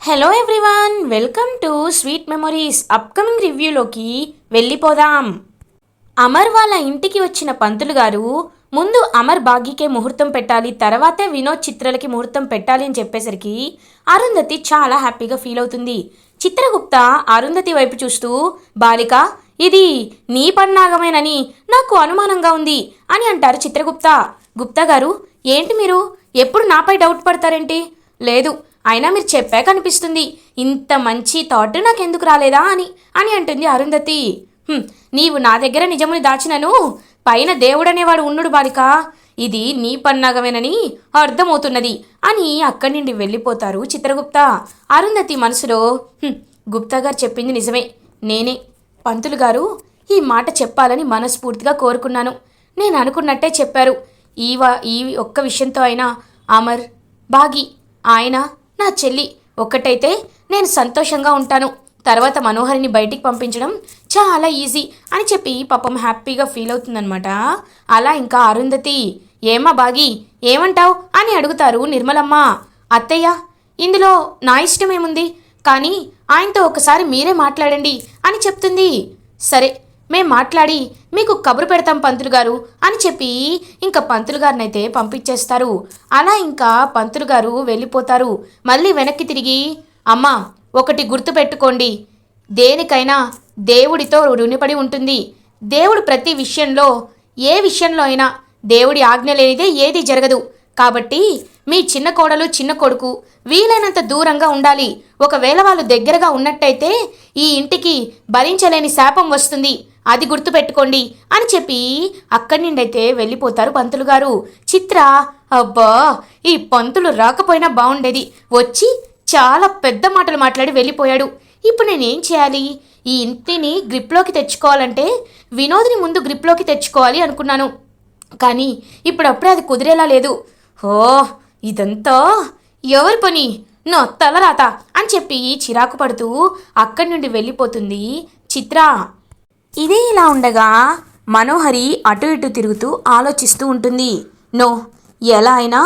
Hello everyone welcome to sweet memories upcoming రివ్యూలోకి వెళ్ళిపోదాం. అమర్ వాళ్ళ ఇంటికి వచ్చిన పంతులు గారు ముందు అమర్ బాగీకే ముహూర్తం పెట్టాలి తర్వాతే వినోద్ చిత్రలకి ముహూర్తం పెట్టాలి అని చెప్పేసరికి అరుంధతి చాలా హ్యాపీగా ఫీల్ అవుతుంది. చిత్రగుప్త అరుంధతి వైపు చూస్తూ బాలిక ఇది నీ పన్నాగమేనని నాకు అనుమానంగా ఉంది అని అంటారు చిత్రగుప్త. గుప్తా గారు ఏంటి మీరు? ఎప్పుడు నాపై డౌట్ పడతారేంటి? లేదు అయినా మీరు చెప్పాక అనిపిస్తుంది ఇంత మంచి థాట్ నాకెందుకు రాలేదా అని. అని అంటుంది అరుంధతి. నీవు నా దగ్గర నిజముని దాచినను పైన దేవుడనేవాడు ఉండుడు బాలిక. ఇది నీ పన్నాగమేనని అర్థమవుతున్నది అని అక్కడి నుండి వెళ్ళిపోతారు చిత్రగుప్త. అరుంధతి మనసులో గుప్తా గారు చెప్పింది నిజమే నేనే. పంతులు గారు ఈ మాట చెప్పాలని మనస్ఫూర్తిగా కోరుకున్నాను. నేను అనుకున్నట్టే చెప్పారు. ఈ ఈ ఒక్క విషయంతో అయినా అమర్ బాగి ఆయన నా చెల్లి ఒక్కటైతే నేను సంతోషంగా ఉంటాను. తర్వాత మనోహరిని బయటికి పంపించడం చాలా ఈజీ అని చెప్పి పాపం హ్యాపీగా ఫీల్ అవుతుందనమాట అలా ఇంకా అరుంధతి ఏమా బాగి ఏమంటావు? అని అడుగుతారు నిర్మలమ్మ. అత్తయ్య ఇందులో నా ఇష్టమేముంది కానీ ఆయనతో ఒకసారి మీరే మాట్లాడండి అని చెప్తుంది. సరే మేం మాట్లాడి మీకు కబురు పెడతాం పంతులు గారు అని చెప్పి ఇంకా పంతులు గారినైతే పంపించేస్తారు. అలా ఇంకా పంతులు గారు వెళ్ళిపోతారు. మళ్ళీ వెనక్కి తిరిగి అమ్మా ఒకటి గుర్తుపెట్టుకోండి దేనికైనా దేవుడితో రుణిపడి ఉంటుంది. దేవుడు ప్రతి విషయంలో ఏ విషయంలో అయినా దేవుడి ఆజ్ఞ లేనిదే ఏది జరగదు. కాబట్టి మీ చిన్న కోడలు చిన్న కొడుకు వీలైనంత దూరంగా ఉండాలి. ఒకవేళ వాళ్ళు దగ్గరగా ఉన్నట్టయితే ఈ ఇంటికి భరించలేని శాపం వస్తుంది. అది గుర్తుపెట్టుకోండి అని చెప్పి అక్కడి నుండైతే వెళ్ళిపోతారు పంతులు గారు. చిత్ర అబ్బా ఈ పంతులు రాకపోయినా బాగుండేది వచ్చి చాలా పెద్ద మాటలు మాట్లాడి వెళ్ళిపోయాడు. ఇప్పుడు నేనేం చేయాలి? ఈ ఇంటిని గ్రిప్లోకి తెచ్చుకోవాలంటే వినోద్ని ముందు గ్రిప్లోకి తెచ్చుకోవాలి అనుకున్నాను. కానీ ఇప్పుడప్పుడే అది కుదిరేలా లేదు. ఓ ఇదంతా ఎవరి పని? నా తలరాత అని చెప్పి చిరాకు పడుతూ అక్కడి నుండి వెళ్ళిపోతుంది చిత్ర. ఇదే ఇలా ఉండగా మనోహరి అటు ఇటు తిరుగుతూ ఆలోచిస్తూ ఉంటుంది. నో ఎలా అయినా?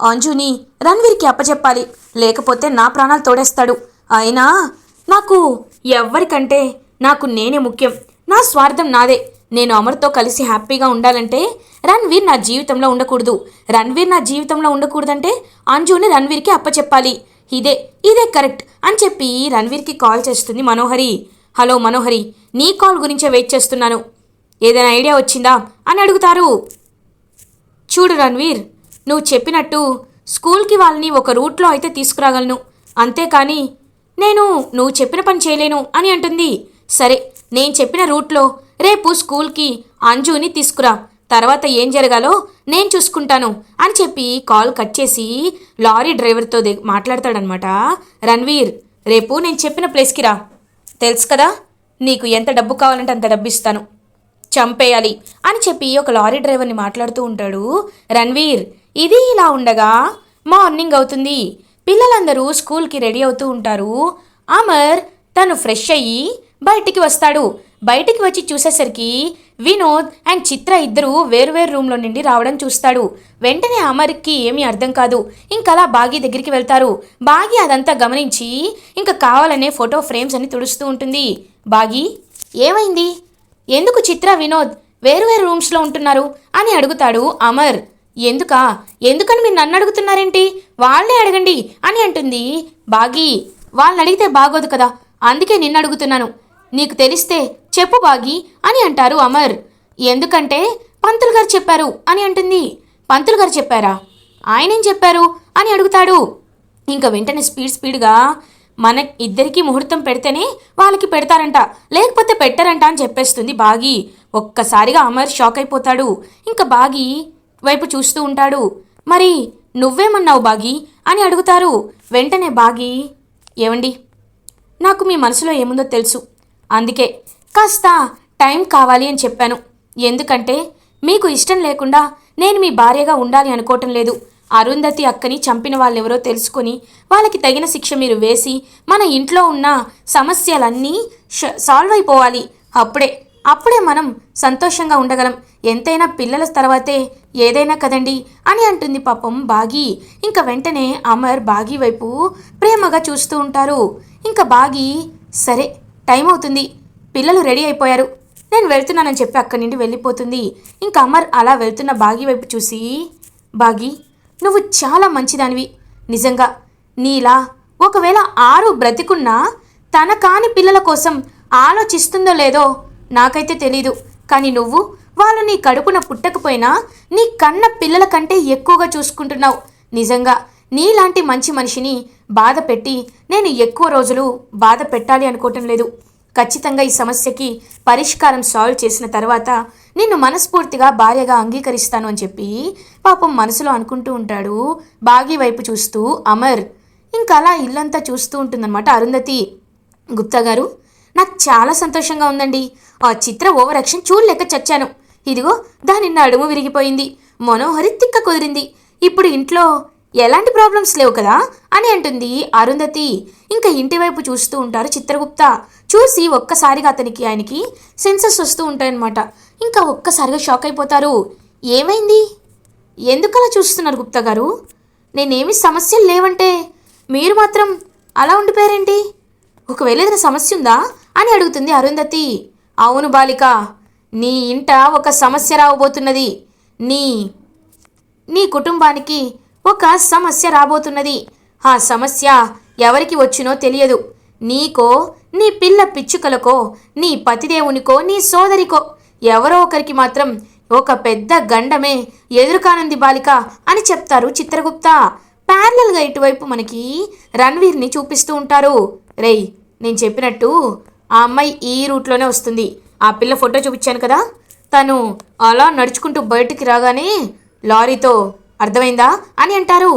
అంజుని రణ్వీర్కి అప్పచెప్పాలి. లేకపోతే నా ప్రాణాలు తోడేస్తాడు. అయినా నాకు ఎవ్వరికంటే నాకు నేనే ముఖ్యం. నా స్వార్థం నాదే. నేను అమర్తో కలిసి హ్యాపీగా ఉండాలంటే రణ్వీర్ నా జీవితంలో ఉండకూడదు. రణ్వీర్ నా జీవితంలో ఉండకూడదంటే అంజుని రణ్వీర్కి అప్పచెప్పాలి. ఇదే ఇదే కరెక్ట్ అని చెప్పి రణ్వీర్కి కాల్ చేస్తుంది మనోహరి. హలో మనోహరి నీ కాల్ గురించే వెయిట్ చేస్తున్నాను. ఏదైనా ఐడియా వచ్చిందా? అని అడుగుతారు. చూడు రణ్వీర్ నువ్వు చెప్పినట్టు స్కూల్కి వాళ్ళని ఒక రూట్లో అయితే తీసుకురాగలను. అంతేకాని నేను నువ్వు చెప్పిన పని చేయలేను అని అంటుంది. సరే నేను చెప్పిన రూట్లో రేపు స్కూల్కి అంజుని తీసుకురా. తర్వాత ఏం జరగాలో నేను చూసుకుంటాను అని చెప్పి కాల్ కట్ చేసి లారీ డ్రైవర్తో మాట్లాడతాడనమాట. రణ్వీర్ రేపు నేను చెప్పిన ప్లేస్కి రా. తెలుసు కదా నీకు ఎంత డబ్బు కావాలంటే అంత డబ్బు ఇస్తాను. చంపేయాలి అని చెప్పి ఒక లారీ డ్రైవర్ని మాట్లాడుతూ ఉంటాడు రణ్వీర్. ఇది ఇలా ఉండగా మార్నింగ్ అవుతుంది. పిల్లలందరూ స్కూల్కి రెడీ అవుతూ ఉంటారు. అమర్ తను ఫ్రెష్ అయ్యి బయటికి వస్తాడు. బయటికి వచ్చి చూసేసరికి వినోద్ అండ్ చిత్ర ఇద్దరు వేరువేరు రూమ్లో నుండి రావడం చూస్తాడు. వెంటనే అమర్కి ఏమీ అర్థం కాదు. ఇంకలా బాగి దగ్గరికి వెళ్తారు. బాగి అదంతా గమనించి ఇంకా కావాలనే ఫోటో ఫ్రేమ్స్ అని తుడుస్తూ ఉంటుంది. బాగి ఏమైంది? ఎందుకు చిత్ర వినోద్ వేరువేరు రూమ్స్లో ఉంటున్నారు? అని అడుగుతాడు అమర్. ఎందుకా? ఎందుకని మీరు నన్ను అడుగుతున్నారేంటి? వాళ్ళనే అడగండి అని అంటుంది బాగి. వాళ్ళని అడిగితే బాగోదు కదా. అందుకే నిన్ను అడుగుతున్నాను. నీకు తెలిస్తే చెప్పు బాగి అని అంటారు అమర్. ఎందుకంటే పంతులు గారు చెప్పారు అని అంటుంది. పంతులు గారు చెప్పారా? ఆయనేం చెప్పారు అని అడుగుతాడు. ఇంకా వెంటనే స్పీడ్ స్పీడ్గా మన ఇద్దరికీ ముహూర్తం పెడితేనే వాళ్ళకి పెడతారంట. లేకపోతే పెట్టారంట అని చెప్పేస్తుంది బాగి. ఒక్కసారిగా అమర్ షాక్ అయిపోతాడు. ఇంకా బాగి వైపు చూస్తూ ఉంటాడు. మరి నువ్వేమన్నావు బాగి? అని అడుగుతారు. వెంటనే బాగి ఏమండి నాకు మీ మనసులో ఏముందో తెలుసు. అందుకే కాస్త టైం కావాలి అని చెప్పాను. ఎందుకంటే మీకు ఇష్టం లేకుండా నేను మీ భార్యగా ఉండాలి అనుకోవటం లేదు. అరుంధతి అక్కని చంపిన వాళ్ళెవరో తెలుసుకొని వాళ్ళకి తగిన శిక్ష మీరు వేసి మన ఇంట్లో ఉన్న సమస్యలన్నీ సాల్వ్ అయిపోవాలి. అప్పుడే అప్పుడే మనం సంతోషంగా ఉండగలం. ఎంతైనా పిల్లల తర్వాతే ఏదైనా కదండి అని అంటుంది పాపం బాగి. ఇంకా వెంటనే అమర్ బాగి వైపు ప్రేమగా చూస్తూ ఉంటారు. ఇంకా బాగి సరే టైం అవుతుంది. పిల్లలు రెడీ అయిపోయారు. నేను వెళ్తున్నానని చెప్పి అక్కడి నుండి వెళ్ళిపోతుంది. ఇంకా అమర్ అలా వెళ్తున్న బాగి వైపు చూసి బాగి నువ్వు చాలా మంచిదానివి. నిజంగా నీలా ఒకవేళ ఆరు బ్రతికున్నా తన కాని పిల్లల కోసం ఆలోచిస్తుందో లేదో నాకైతే తెలీదు. కానీ నువ్వు వాళ్ళు నీ కడుపున పుట్టకపోయినా నీ కన్న పిల్లల కంటే ఎక్కువగా చూసుకుంటున్నావు. నిజంగా నీలాంటి మంచి మనిషిని బాధ పెట్టి నేను ఎక్కువ రోజులు బాధ పెట్టాలి అనుకోవటం లేదు. ఖచ్చితంగా ఈ సమస్యకి పరిష్కారం సాల్వ్ చేసిన తర్వాత నిన్ను మనస్ఫూర్తిగా భార్యగా అంగీకరిస్తాను అని చెప్పి పాపం మనసులో అనుకుంటూ ఉంటాడు. బాగి వైపు చూస్తూ అమర్ ఇంకా అలా ఇల్లంతా చూస్తూ ఉంటుందన్నమాట అరుంధతి. గుప్తా గారు నాకు చాలా సంతోషంగా ఉందండి. ఆ చిత్ర ఓవర్ యాక్షన్ చూడలేక చచ్చాను. ఇదిగో దాని నడుము విరిగిపోయింది. మనోహరి తిక్క కుదిరింది. ఇప్పుడు ఇంట్లో ఎలాంటి ప్రాబ్లమ్స్ లేవు కదా అని అంటుంది అరుంధతి. ఇంకా ఇంటి వైపు చూస్తూ ఉంటారు చిత్రగుప్త. చూసి ఒక్కసారిగా అతనికి ఆయనకి సెన్సెస్ వస్తూ ఉంటాయన్నమాట. ఇంకా ఒక్కసారిగా షాక్ అయిపోతారు. ఏమైంది? ఎందుకలా చూస్తున్నారు గుప్తా గారు? నేనేమి సమస్యలు లేవంటే మీరు మాత్రం అలా ఉండిపోయారేంటి? ఒకవేళ ఏదైనా సమస్య ఉందా అని అడుగుతుంది అరుంధతి. అవును బాలిక నీ ఇంట ఒక సమస్య రావబోతున్నది నీ నీ కుటుంబానికి ఒక సమస్య రాబోతున్నది. ఆ సమస్య ఎవరికి వచ్చినో తెలియదు. నీకో నీ పిల్ల పిచ్చుకలకో నీ పతిదేవునికో నీ సోదరికో ఎవరో ఒకరికి మాత్రం ఒక పెద్ద గండమే ఎదురుకానుంది బాలిక అని చెప్తారు చిత్రగుప్త. ప్యారలల్గా ఇటువైపు మనకి రణ్వీర్ని చూపిస్తూ ఉంటారు. రేయ్ నేను చెప్పినట్టు ఆ అమ్మాయి ఈ రూట్లోనే వస్తుంది. ఆ పిల్ల ఫోటో చూపించాను కదా. తను అలా నడుచుకుంటూ బయటికి రాగానే లారీతో అర్థమైందా అని అంటారు.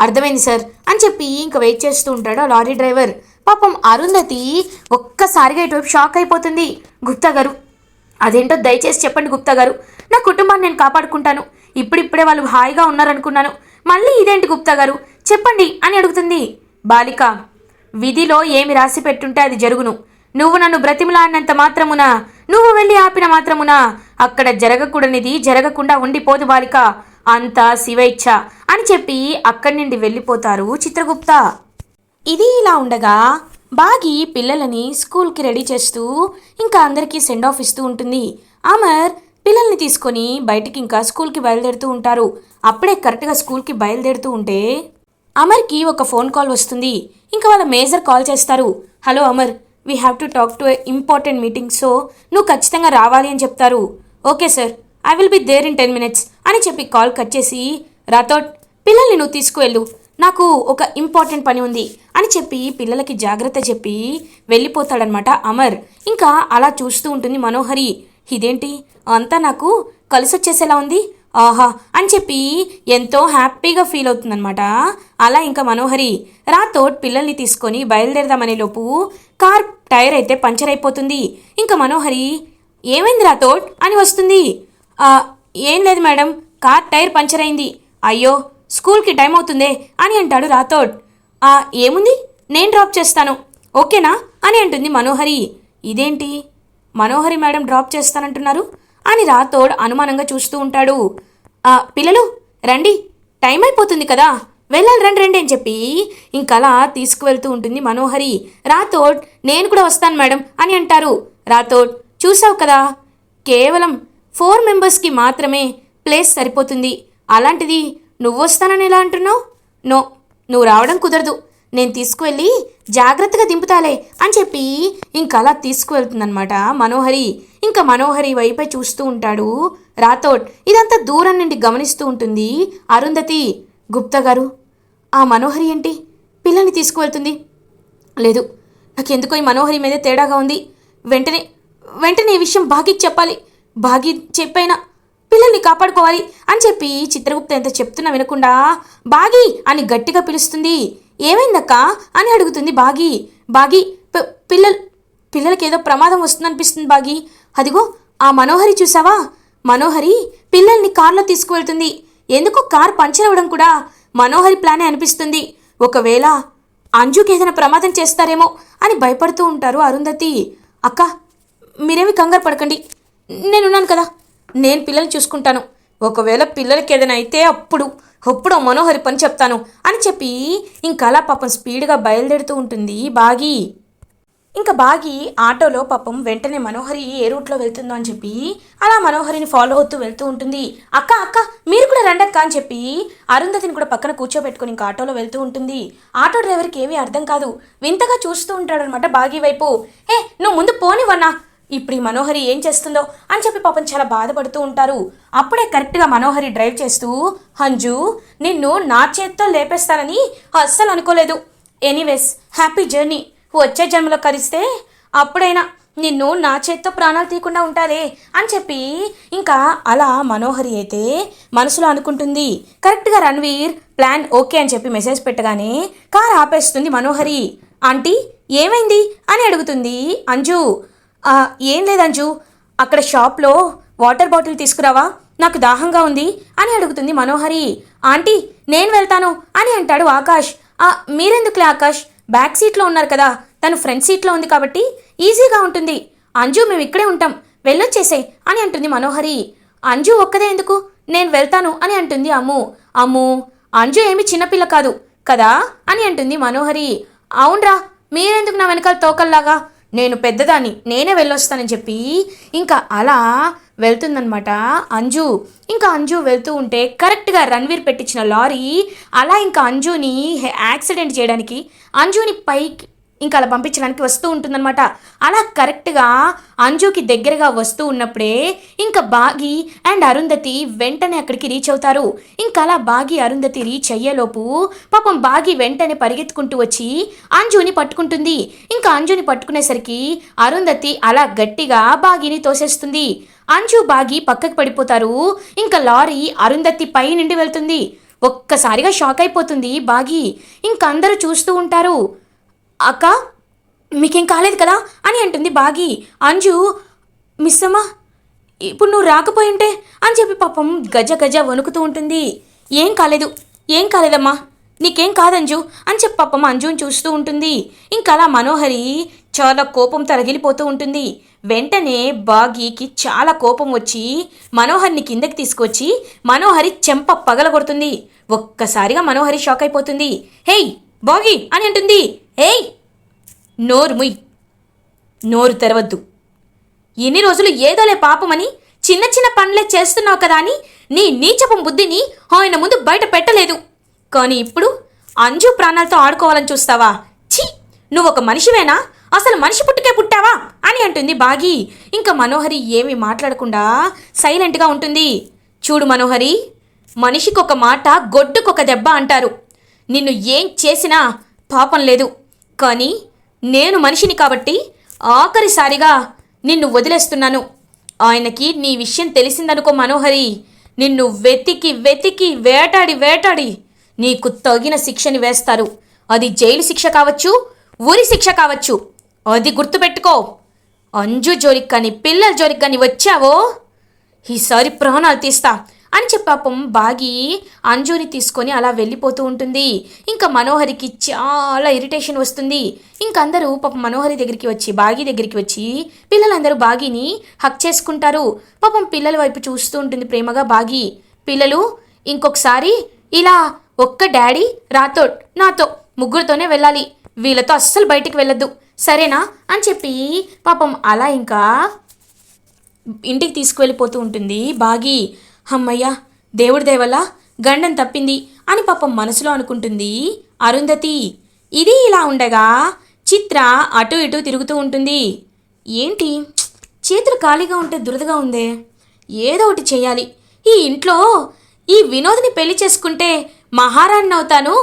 అర్థమైంది సార్. అని చెప్పి ఇంకా వెయిట్ చేస్తూ ఉంటాడు ఆ లారీ డ్రైవర్. పాపం అరుంధతి ఒక్కసారిగా ఇటువైపు షాక్ అయిపోతుంది. గుప్తా గారు అదేంటో దయచేసి చెప్పండి గుప్తా గారు. నా కుటుంబాన్ని నేను కాపాడుకుంటాను. ఇప్పుడిప్పుడే వాళ్ళు హాయిగా ఉన్నారనుకున్నాను. మళ్ళీ ఇదేంటి గుప్తా గారు? చెప్పండి అని అడుగుతుంది. బాలిక విధిలో ఏమి రాసి పెట్టుంటే అది జరుగును. నువ్వు నన్ను బ్రతిమలాడినంత మాత్రమునా? నువ్వు వెళ్ళి ఆపిన మాత్రమునా? అక్కడ జరగకూడనిది జరగకుండా ఉండిపోదు బాలిక. అంతా శివేచ్ఛ అని చెప్పి అక్కడి నుండి వెళ్ళిపోతారు చిత్రగుప్త. ఇది ఇలా ఉండగా బాగి పిల్లలని స్కూల్కి రెడీ చేస్తూ ఇంకా అందరికీ సెండ్ ఆఫ్ ఇస్తూ ఉంటుంది. అమర్ పిల్లల్ని తీసుకొని బయటికి ఇంకా స్కూల్కి బయలుదేరుతూ ఉంటారు. అప్పుడే కరెక్ట్గా స్కూల్కి బయలుదేరుతూ ఉంటే అమర్కి ఒక ఫోన్ కాల్ వస్తుంది. ఇంకా వాళ్ళ మేజర్ కాల్ చేస్తారు. Hello Amar we have to talk to important meeting so నువ్వు ఖచ్చితంగా రావాలి అని చెప్తారు. Okay sir I will be there in ten minutes అని చెప్పి కాల్ కట్ చేసి రాథోడ్ పిల్లల్ని నువ్వు తీసుకువెళ్ళు. నాకు ఒక ఇంపార్టెంట్ పని ఉంది అని చెప్పి పిల్లలకి జాగ్రత్త చెప్పి వెళ్ళిపోతాడనమాట అమర్. ఇంకా అలా చూస్తూ ఉంటుంది మనోహరి. ఇదేంటి? అంతా నాకు కలిసొచ్చేసేలా ఉంది? ఆహా అని చెప్పి ఎంతో హ్యాపీగా ఫీల్ అవుతుందనమాట. అలా ఇంకా మనోహరి. రాతోట్ పిల్లల్ని తీసుకొని బయలుదేరదామనే లోపు కార్ టైర్ అయితే పంచర్ అయిపోతుంది. ఇంకా మనోహరి ఏమైంది రాథోడ్? అని వస్తుంది. ఏం లేదు మేడం కార్ టైర్ పంచర్ అయింది. అయ్యో స్కూల్కి టైం అవుతుందే అని అంటాడు రాథోడ్. "ఆ, ఏముంది? నేను డ్రాప్ చేస్తాను. ఓకేనా? అని అంటుంది మనోహరి. ఇదేంటి? మనోహరి మేడం డ్రాప్ చేస్తానంటున్నారు? అని రాథోడ్ అనుమానంగా చూస్తూ ఉంటాడు. "ఆ, పిల్లలు రండి. టైం అయిపోతుంది కదా. వెళ్ళాలి రండి రండి అని చెప్పి ఇంకలా తీసుకువెళ్తూ ఉంటుంది మనోహరి. రాథోడ్ నేను కూడా వస్తాను మేడం అని అంటారు. రాథోడ్ చూసావు కదా? కేవలం ఫోర్ మెంబర్స్కి మాత్రమే ప్లేస్ సరిపోతుంది. అలాంటిది నువ్వు వస్తానని ఎలా అంటున్నావు? నో నువ్వు రావడం కుదరదు. నేను తీసుకువెళ్ళి జాగ్రత్తగా దింపుతాలే అని చెప్పి ఇంకలా తీసుకువెళ్తుందనమాట మనోహరి. ఇంకా మనోహరి వైపే చూస్తూ ఉంటాడు రాథోడ్. ఇదంతా దూరం నుండి గమనిస్తూ ఉంటుంది అరుంధతి గుప్తా గారు. ఆ మనోహరి ఏంటి? పిల్లల్ని తీసుకువెళ్తుంది. లేదు నాకెందుకో ఈ మనోహరి మీద తేడాగా ఉంది. వెంటనే వెంటనే ఈ విషయం బాగికి చెప్పాలి. బాగి చెప్పైనా పిల్లల్ని కాపాడుకోవాలి అని చెప్పి చిత్రగుప్త ఎంత చెప్తున్నా వినకుండా బాగి అని గట్టిగా పిలుస్తుంది. ఏమైందక్క అని అడుగుతుంది బాగి. బాగి పిల్లలు పిల్లలకి ఏదో ప్రమాదం వస్తుందనిపిస్తుంది బాగి. అదిగో ఆ మనోహరి చూసావా? మనోహరి పిల్లల్ని కారులో తీసుకువెళ్తుంది. ఎందుకో కార్ పంచర్ అవ్వడం కూడా మనోహరి ప్లానే అనిపిస్తుంది. ఒకవేళ అంజుకి ఏదైనా ప్రమాదం చేస్తారేమో అని భయపడుతూ ఉంటారు అరుంధతి. అక్క మీరేమి కంగారు పడకండి. నేనున్నాను కదా. నేను పిల్లల్ని చూసుకుంటాను. ఒకవేళ పిల్లలకి ఏదైనా అయితే అప్పుడు అప్పుడు మనోహరి పని చెప్తాను అని చెప్పి ఇంకా అలా పాపం స్పీడ్గా బయలుదేరుతూ ఉంటుంది బాగి. ఇంకా బాగి ఆటోలో పాపం వెంటనే మనోహరి ఏ రూట్లో వెళ్తుందో అని చెప్పి అలా మనోహరిని ఫాలో అవుతూ వెళ్తూ ఉంటుంది. అక్క అక్క మీరు కూడా రండక్క అని చెప్పి అరుంధతిని కూడా పక్కన కూర్చోబెట్టుకుని ఇంకా ఆటోలో వెళ్తూ ఉంటుంది. ఆటో డ్రైవర్కి ఏమీ అర్థం కాదు. వింతగా చూస్తూ ఉంటాడనమాట బాగి వైపు. హే నువ్వు ముందు పోనివ్వన్నా. ఇప్పుడు ఈ మనోహరి ఏం చేస్తుందో అని చెప్పి పాపం చాలా బాధపడుతూ ఉంటారు. అప్పుడే కరెక్ట్గా మనోహరి డ్రైవ్ చేస్తూ హంజు నిన్ను నా చేత్తో లేపేస్తానని అస్సలు అనుకోలేదు. Anyways happy journey. వచ్చే జన్మలో కలిస్తే అప్పుడైనా నిన్ను నా చేత్తో ప్రాణాలు తీయకుండా ఉంటారే అని చెప్పి ఇంకా అలా మనోహరి అయితే మనసులో అనుకుంటుంది. కరెక్ట్గా రణ్వీర్ ప్లాన్ ఓకే అని చెప్పి మెసేజ్ పెట్టగానే కార్ ఆపేస్తుంది మనోహరి. ఆంటీ ఏమైంది? అని అడుగుతుంది అంజు. ఏం లేదు అంజు. అక్కడ షాప్లో వాటర్ బాటిల్ తీసుకురావా? నాకు దాహంగా ఉంది అని అడుగుతుంది మనోహరి. ఆంటీ నేను వెళ్తాను అని అంటాడు ఆకాష్. "ఆ, మీరెందుకులే ఆకాష్? బ్యాక్ సీట్లో ఉన్నారు కదా. తను ఫ్రంట్ సీట్లో ఉంది కాబట్టి ఈజీగా ఉంటుంది. అంజు మేము ఇక్కడే ఉంటాం. వెళ్ళొచ్చేసాయి అని అంటుంది మనోహరి. అంజు ఒక్కదే ఎందుకు? నేను వెళ్తాను అని అంటుంది అమ్ము. అమ్ము అంజు ఏమి చిన్నపిల్ల కాదు కదా అని అంటుంది మనోహరి. అవునరా మీరెందుకు నా వెనకాల తోకల్లాగా? నేను పెద్దదాన్ని నేనే వెళ్ళొస్తానని చెప్పి ఇంకా అలా వెళ్తుందనమాట అంజు ఇంకా అంజు వెళ్తూ ఉంటే కరెక్ట్గా రణ్వీర్ పెట్టించిన లారీ అలా ఇంకా అంజుని యాక్సిడెంట్ చేయడానికి అంజుని పైకి ఇంకా అలా పంపించడానికి వస్తూ ఉంటుందన్నమాట. అలా కరెక్ట్గా అంజుకి దగ్గరగా వస్తూ ఉన్నప్పుడే ఇంకా బాగి అండ్ అరుంధతి వెంటనే అక్కడికి రీచ్ అవుతారు. ఇంకా అలా బాగి అరుంధతి రీచ్ అయ్యేలోపు పాపం బాగి వెంటనే పరిగెత్తుకుంటూ వచ్చి అంజుని పట్టుకుంటుంది. ఇంకా అంజుని పట్టుకునేసరికి అరుంధతి అలా గట్టిగా బాగిని తోసేస్తుంది. అంజు బాగి పక్కకు పడిపోతారు. ఇంకా లారీ అరుంధతి పై నుండి వెళ్తుంది. ఒక్కసారిగా షాక్ అయిపోతుంది బాగి. ఇంకా అందరూ చూస్తూ ఉంటారు. అక్క మీకేం కాలేదు కదా? అని అంటుంది బాగి. అంజు మిస్ అమ్మా ఇప్పుడు నువ్వు రాకపోయి ఉంటే అని చెప్పి పాపం గజ గజ వణుకుతూ ఉంటుంది. ఏం కాలేదు ఏం కాలేదమ్మా నీకేం కాదంజు? అని చెప్పి పాపం అంజుని చూస్తూ ఉంటుంది. ఇంకా అలా మనోహరి చాలా కోపం తరగిలిపోతూ ఉంటుంది. వెంటనే బాగీకి చాలా కోపం వచ్చి మనోహర్ని కిందకి తీసుకొచ్చి మనోహరి చెంప పగలగొడుతుంది. ఒక్కసారిగా మనోహరి షాక్ అయిపోతుంది. హేయ్ బాగీ! అని అంటుంది. ఏయ్ నోరు ముయ్. నోరు తెరవద్దు. ఎన్ని రోజులు ఏదోలే పాపమని చిన్న చిన్న పనులే చేస్తున్నావు కదా అని నీ నీచపం బుద్ధిని ఆయన ముందు బయట పెట్టలేదు. కానీ ఇప్పుడు అంజు ప్రాణాలతో ఆడుకోవాలని చూస్తావా? ఛీ నువ్వు ఒక మనిషివేనా? అసలు మనిషి పుట్టుకే పుట్టావా? అని అంటుంది బాగి. ఇంకా మనోహరి ఏమీ మాట్లాడకుండా సైలెంట్గా ఉంటుంది. చూడు మనోహరి మనిషికి ఒక మాట గొడ్డుకొక దెబ్బ అంటారు. నిన్ను ఏం చేసినా పాపం లేదు. కానీ నేను మనిషిని కాబట్టి ఆఖరిసారిగా నిన్ను వదిలేస్తున్నాను. ఆయనకి నీ విషయం తెలిసిందనుకో మనోహరి నిన్ను వెతికి వెతికి వేటాడి వేటాడి నీకు తగిన శిక్షని వేస్తారు. అది జైలు శిక్ష కావచ్చు ఊరి శిక్ష కావచ్చు. అది గుర్తుపెట్టుకో. అంజు జోలికి కానీ పిల్లల జోలికి కానీ వచ్చావో? ఈసారి ప్రాణాలు తీస్తా. అని చెప్పి పాపం బాగి అంజుని తీసుకొని అలా వెళ్ళిపోతూ ఉంటుంది. ఇంకా మనోహరికి చాలా ఇరిటేషన్ వస్తుంది. ఇంకందరూ అందరూ పాపం మనోహరి దగ్గరికి వచ్చి బాగి దగ్గరికి వచ్చి పిల్లలందరూ బాగిని హక్ చేసుకుంటారు. పాపం పిల్లల వైపు చూస్తూ ఉంటుంది ప్రేమగా బాగి. పిల్లలు ఇంకొకసారి ఇలా ఒక్క డాడీ రాతో నాతో ముగ్గురితోనే వెళ్ళాలి. వీళ్ళతో అస్సలు బయటికి వెళ్ళొద్దు. సరేనా? అని చెప్పి పాపం అలా ఇంకా ఇంటికి తీసుకువెళ్ళిపోతూ ఉంటుంది బాగి. హమ్మయ్యా దేవుడి దేవల్ల గండం తప్పింది అని పాపం మనసులో అనుకుంటుంది అరుంధతి. ఇది ఇలా ఉండగా చిత్ర అటు ఇటు తిరుగుతూ ఉంటుంది. ఏంటి? చేతులు ఖాళీగా ఉంటే దురదగా ఉందే? ఏదో ఒకటి చేయాలి. ఈ ఇంట్లో ఈ వినోద్ని పెళ్ళి చేసుకుంటే మహారాణి అవుతాను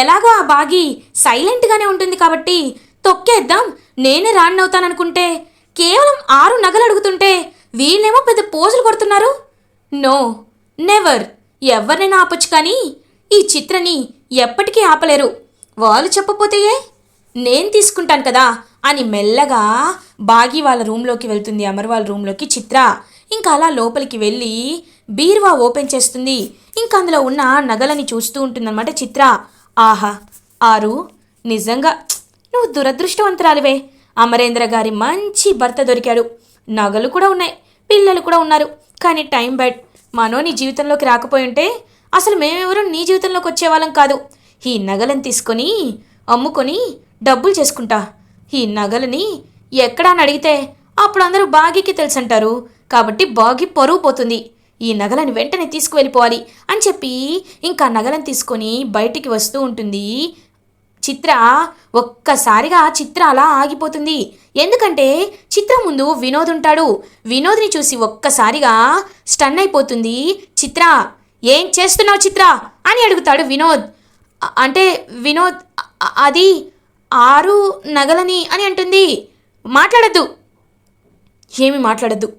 ఎలాగో ఆ బాగి సైలెంట్గానే ఉంటుంది కాబట్టి తొక్కేద్దాం. నేనే రాణి అవుతాననుకుంటే కేవలం ఆరు నగలు అడుగుతుంటే వీళ్ళేమో పెద్ద పోజులు కొడుతున్నారు. No never. ఎవరినైనా ఆపొచ్చు కానీ ఈ చిత్రని ఎప్పటికీ ఆపలేరు. వాళ్ళు చెప్పపోతేయే నేను తీసుకుంటాను కదా అని మెల్లగా బాగి వాళ్ళ రూమ్లోకి వెళ్తుంది అమర్ వాళ్ళ రూమ్లోకి చిత్ర. ఇంకా అలా లోపలికి వెళ్ళి బీరువా ఓపెన్ చేస్తుంది. ఇంకా అందులో ఉన్న నగలని చూస్తూ ఉంటుందన్నమాట చిత్ర. ఆహా ఆరు నిజంగా నువ్వు దురదృష్టవంతురాలివే. అమరేంద్ర గారి మంచి భర్త దొరికాడు. నగలు కూడా ఉన్నాయి పిల్లలు కూడా ఉన్నారు. కానీ టైం బ్యాడ్ మనో నీ జీవితంలోకి రాకపోయి ఉంటే అసలు మేమెవరూ నీ జీవితంలోకి వచ్చేవాళ్ళం కాదు. ఈ నగలను తీసుకొని అమ్ముకొని డబ్బులు చేసుకుంటా. ఈ నగలని ఎక్కడా అని అడిగితే అప్పుడు అందరూ బాగీకి తెలుసంటారు. కాబట్టి బాగి పరువు పోతుంది. ఈ నగలను వెంటనే తీసుకువెళ్ళిపోవాలి అని చెప్పి ఇంకా నగలను తీసుకొని బయటికి వస్తూ ఉంటుంది. చిత్ర ఒక్కసారిగా చిత్ర అలా ఆగిపోతుంది. ఎందుకంటే చిత్ర ముందు వినోద్ ఉంటాడు. వినోద్ని చూసి ఒక్కసారిగా స్టన్ అయిపోతుంది. చిత్ర ఏం చేస్తున్నావు చిత్ర? అని అడుగుతాడు వినోద్. అంటే వినోద్ అది ఆరు నగలని అని అంటుంది. మాట్లాడద్దు. ఏమి మాట్లాడద్దు?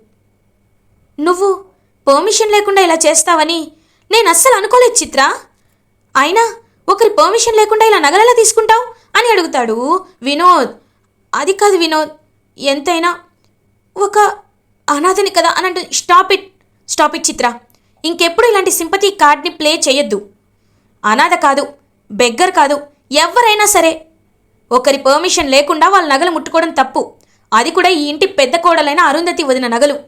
నువ్వు పర్మిషన్ లేకుండా ఇలా చేస్తావని నేను అస్సలు అనుకోలేదు చిత్ర. అయినా ఒకరి పర్మిషన్ లేకుండా ఇలా నగలలా తీసుకుంటావు? అని అడుగుతాడు. వినోద్. అది కాదు వినోద్. ఎంతైనా ఒక అనాథని కదా అని అంటుంది. Stop it stop it Chitra. ఇంకెప్పుడు ఇలాంటి సింపతి కార్డ్ని ప్లే చేయొద్దు. అనాథ కాదు బెగ్గర్ కాదు ఎవరైనా సరే. ఒకరి పర్మిషన్ లేకుండా వాళ్ళ నగలు ముట్టుకోవడం తప్పు. అది కూడా ఈ ఇంటి పెద్ద కోడలైన అరుంధతి వదిన నగలు.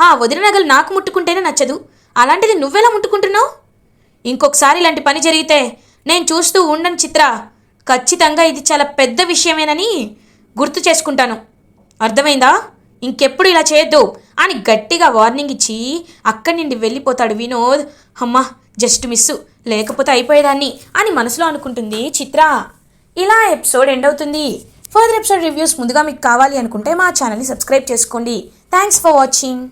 ఆ వదిన నగలు నాకు ముట్టుకుంటేనే నచ్చదు. అలాంటిది నువ్వెలా ముట్టుకుంటున్నావు? ఇంకొకసారి ఇలాంటి పని జరిగితే నేను చూస్తూ ఉండను చిత్ర. ఖచ్చితంగా ఇది చాలా పెద్ద విషయమేనని గుర్తు చేసుకుంటాను. అర్థమైందా? ఇంకెప్పుడు ఇలా చేయొద్దు. అని గట్టిగా వార్నింగ్ ఇచ్చి అక్కడి నుండి వెళ్ళిపోతాడు వినోద్. అమ్మా జస్ట్ మిస్సు. లేకపోతే అయిపోయేదాన్ని అని మనసులో అనుకుంటుంది చిత్ర. ఇలా ఎపిసోడ్ ఎండ్ అవుతుంది. ఫర్దర్ ఎపిసోడ్ రివ్యూస్ ముందుగా మీకు కావాలి అనుకుంటే మా ఛానల్ని సబ్స్క్రైబ్ చేసుకోండి. Thanks for watching.